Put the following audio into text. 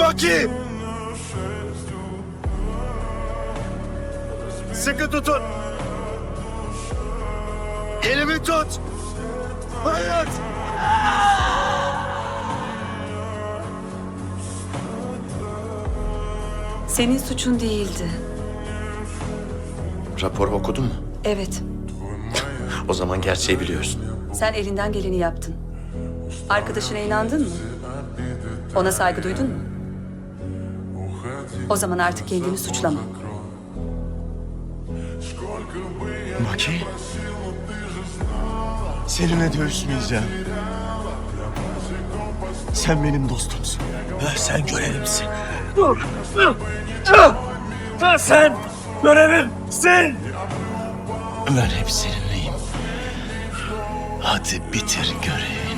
Baki! Sıkı tutun! Elimi tut! Hayat! Senin suçun değildi. Raporu okudun mu? Evet, O zaman gerçeği biliyorsun. sen elinden geleni yaptın. Arkadaşına inandın mı? Ona saygı duydun mu? O zaman artık kendini suçlama. Baki? Seninle dövüşmeyeceğim. Sen benim dostumsun. Sen görevimsin. Sen görevimsin. Ben hep seninleyim. Hadi bitir görevi.